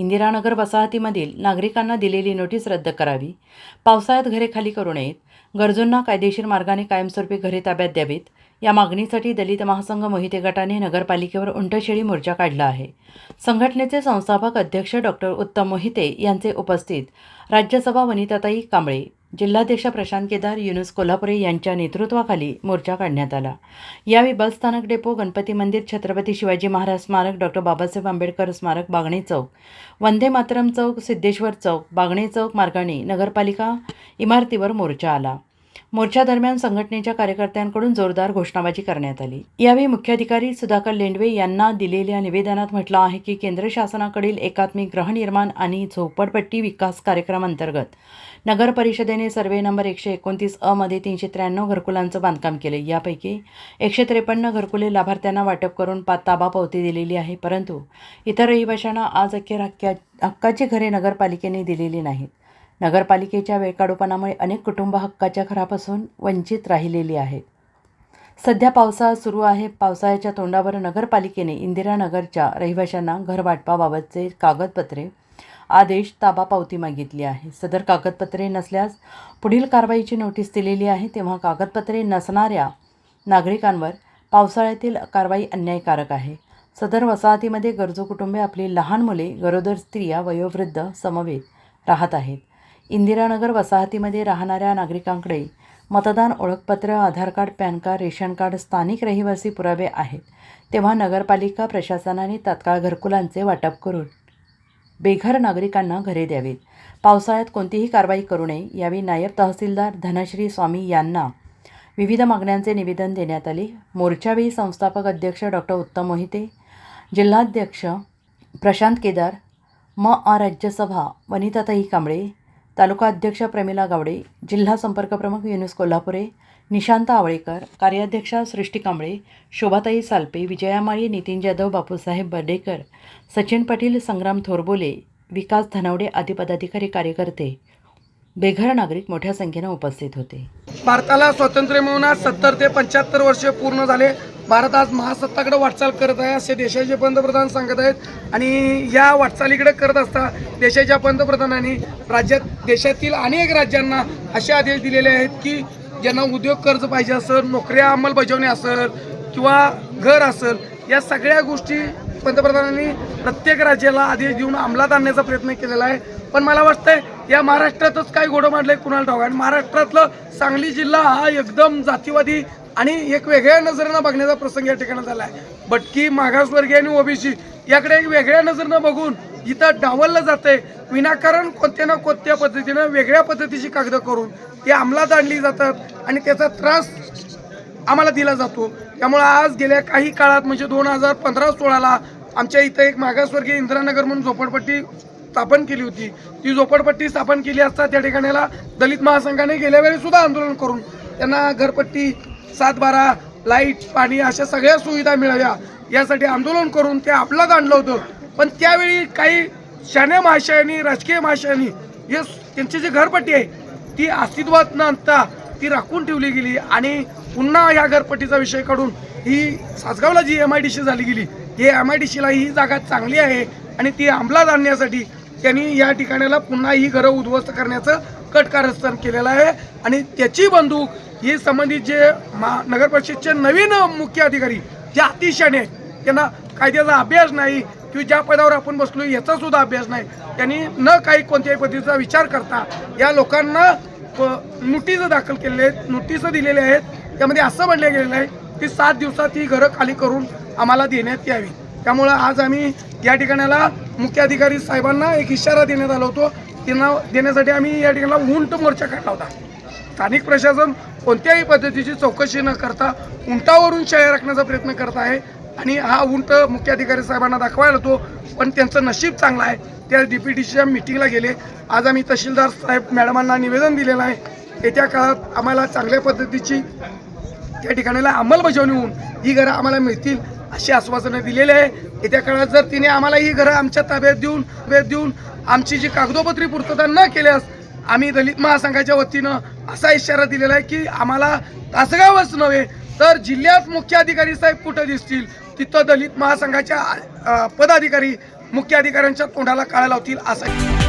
इंदिरानगर वसाहतीमधील नागरिकांना दिलेली नोटीस रद्द करावी. पावसाळ्यात घरे खाली करू नयेत. गरजूंना कायदेशीर मार्गाने कायमस्वरूपी घरे ताब्यात द्यावीत. या मागणीसाठी दलित महासंघ मोहिते गटाने नगरपालिकेवर उंटशेळी मोर्चा काढला आहे. संघटनेचे संस्थापक अध्यक्ष डॉक्टर उत्तम मोहिते यांचे उपस्थित राज्यसभा वनिताताई कांबळे जिल्हाध्यक्ष प्रशांत केदार युनुस कोल्हापुरे यांच्या नेतृत्वाखाली मोर्चा काढण्यात आला. यावेळी बसस्थानक डेपो गणपती मंदिर छत्रपती शिवाजी महाराज स्मारक डॉक्टर बाबासाहेब आंबेडकर स्मारक बागणे चौक वंदे मातरम चौक सिद्धेश्वर चौक बागणे चौक मार्गाने नगरपालिका इमारतीवर मोर्चा आला. मोर्चादरम्यान संघटनेच्या कार्यकर्त्यांकडून जोरदार घोषणाबाजी करण्यात आली. यावेळी मुख्याधिकारी सुधाकर लेंडवे यांना दिलेल्या निवेदनात म्हटलं आहे की केंद्र शासनाकडील एकात्मिक गृहनिर्माण आणि झोपडपट्टी विकास कार्यक्रमांतर्गत नगर परिषदेने सर्वे नंबर एकशे एकोणतीस अ मध्ये तीनशे त्र्याण्णव घरकुलांचं बांधकाम केले. यापैकी एकशे त्रेपन्न घरकुले लाभार्थ्यांना वाटप करून पा ताबा पावती दिलेली आहे परंतु इतर रहिवाशांना आज अखेर हक्क्या हक्काची घरे नगरपालिकेने दिलेली नाहीत. नगरपालिकेच्या वेळकाडूपणामुळे अनेक कुटुंब हक्काच्या घरापासून वंचित राहिलेली आहेत. सध्या पावसाळा सुरू आहे. पावसाळ्याच्या तोंडावर नगरपालिकेने इंदिरानगरच्या रहिवाशांना घरवाटपाबाबतचे कागदपत्रे आदेश ताबा पावती मागितली आहे. सदर कागदपत्रे नसल्यास पुढील कारवाईची नोटीस दिलेली आहे. तेव्हा कागदपत्रे नसणाऱ्या नागरिकांवर पावसाळ्यातील कारवाई अन्यायकारक आहे. सदर वसाहतीमध्ये गरजू कुटुंबे आपली लहान मुले गरोदर स्त्रिया वयोवृद्ध समवेत राहत आहेत. इंदिरानगर वसाहतीमध्ये राहणाऱ्या नागरिकांकडे मतदान ओळखपत्र Aadhaar card PAN card ration card स्थानिक रहिवासी पुरावे आहेत. तेव्हा नगरपालिका प्रशासनाने तात्काळ घरकुलांचे वाटप करून बेघर नागरिकांना घरे द्यावीत. पावसाळ्यात कोणतीही कारवाई करू नये यावेळी नायब तहसीलदार धनश्री स्वामी यांना विविध मागण्यांचे निवेदन देण्यात आले. मोर्चावेळी संस्थापक अध्यक्ष डॉक्टर उत्तम मोहिते जिल्हाध्यक्ष प्रशांत केदार म आ राज्यसभा वनिताताई कांबळे तालुका अध्यक्ष प्रमिला गावडे जिल्हा संपर्क प्रमुख युनुस कोल्हापुरे निशांत आवळेकर कार्याध्यक्षा सृष्टी कांबळे शोभाताई सालपे विजयामाळी नितीन जाधव बापूसाहेब बर्डेकर सचिन पाटील संग्राम थोरबोले विकास धनावडे आदी पदाधिकारी कार्यकर्ते बेघर नागरिक मोठ्या संख्येनं उपस्थित होते. भारताला स्वातंत्र्य मिळून आज सत्तर ते पंच्याहत्तर वर्ष पूर्ण झाले. भारत आज महासत्ताकडे वाटचाल करत आहे असे देशाचे पंतप्रधान सांगत आहेत. आणि या वाटचालीकडे करत असता देशाच्या पंतप्रधानांनी राज्यात देशातील अनेक राज्यांना असे आदेश दिलेले आहेत की ज्यांना उद्योग कर्ज पाहिजे असेल नोकऱ्या अंमलबजावणी असेल किंवा घर असेल या सगळ्या गोष्टी पंतप्रधानांनी प्रत्येक राज्याला आदेश देऊन अंमलात आणण्याचा प्रयत्न केलेला आहे. पण मला वाटतंय या महाराष्ट्रातच काय घोडं मांडलंय कुणाला ठाऊक? आणि महाराष्ट्रातलं सांगली जिल्हा हा एकदम जातीवादी आणि एक वेगळ्या नजरेनं बघण्याचा प्रसंग या ठिकाणी झाला आहे. बटकी मागासवर्गीय आणि ओबीसी याकडे एक वेगळ्या नजरेनं बघून इथं डावललं जातंय. विनाकारण कोणत्या ना कोणत्या पद्धतीनं वेगळ्या पद्धतीची कागदं करून ती अंमलात आणली जातात आणि त्याचा त्रास आम्हाला दिला जातो. त्यामुळं आज गेल्या काही काळात म्हणजे दोन हजार पंधरा सोळाला आमच्या इथं एक मागासवर्गीय इंदिरानगर म्हणून झोपडपट्टी स्थापन केली होती. ती झोपडपट्टी स्थापन केली असता त्या ठिकाणाला दलित महासंघाने गेल्या वेळी सुद्धा आंदोलन करून त्यांना घरपट्टी सात बारा लाइट पाणी अशा सगळ्या सुविधा मिळाव्या. यासाठी आंदोलन करून ते आपलाच आणलं होतं. पण त्यावेळी काही शाण्या महाशयांनी राजकीय महाशयांनी हे त्यांची जी घरपट्टी आहे ती अस्तित्वात न आणता ती राखून ठेवली गेली आणि पुन्हा ह्या घरपट्टीचा विषय काढून ही सासगावला जी एम आय डी सी झाली गेली ही एम आय डी सीला ही जागा चांगली आहे आणि ती अंमलात आणण्यासाठी त्यांनी या ठिकाणाला पुन्हा ही घरं उद्ध्वस्त करण्याचं कट कारस्थान केलेलं आहे. आणि त्याची बंदूक ही संबंधित जे मा नगर परिषदचे नवीन मुख्य अधिकारी जे अतिशयाने आहेत त्यांना कायद्याचा अभ्यास नाही किंवा ज्या पदावर आपण बसलो याचा सुद्धा अभ्यास नाही. त्यांनी न काही कोणत्याही पद्धतीचा विचार करता या लोकांना नोटीस दाखल केलेले आहेत नोटीस दिलेले आहेत. त्यामध्ये असं म्हणलं गेलेलं आहे की सात दिवसात ही घरं खाली करून आम्हाला देण्यात यावी. त्यामुळं आज आम्ही या ठिकाणाला मुख्य अधिकारी साहेबांना एक इशारा देण्यात आला होतो. त्यांना देण्यासाठी आम्ही या ठिकाणाला उंट मोर्चा काढला होता. स्थानिक प्रशासन कोणत्याही पद्धतीची चौकशी न करता उंटावरून शाळा राखण्याचा प्रयत्न करत आहे आणि हा उंट मुख्य अधिकारी साहेबांना दाखवायला होतो पण त्यांचं नशीब चांगलं आहे. त्या डी पी टीच्या मिटिंगला गेले. आज आम्ही तहसीलदार साहेब मॅडमांना निवेदन दिलेलं आहे. येत्या काळात आम्हाला चांगल्या पद्धतीची त्या ठिकाणाला अंमलबजावणी होऊन ही घरं आम्हाला मिळतील. अशी आश्वासनं दिलेली आहे. येत्या काळात जर तिने आम्हाला ही घरं आमच्या ताब्यात देऊन ताब्यात देऊन आमची जी कागदोपत्री पूर्तता न केल्यास आम्ही दलित महासंघाच्या वतीनं असा इशारा दिलेला आहे की आम्हाला तासगावच नव्हे तर जिल्ह्यात मुख्य अधिकारी साहेब कुठं दिसतील? तिथं दलित महासंघाच्या पदाधिकारी मुख्य अधिकाऱ्यांच्या तोंडाला काळा लावतील असं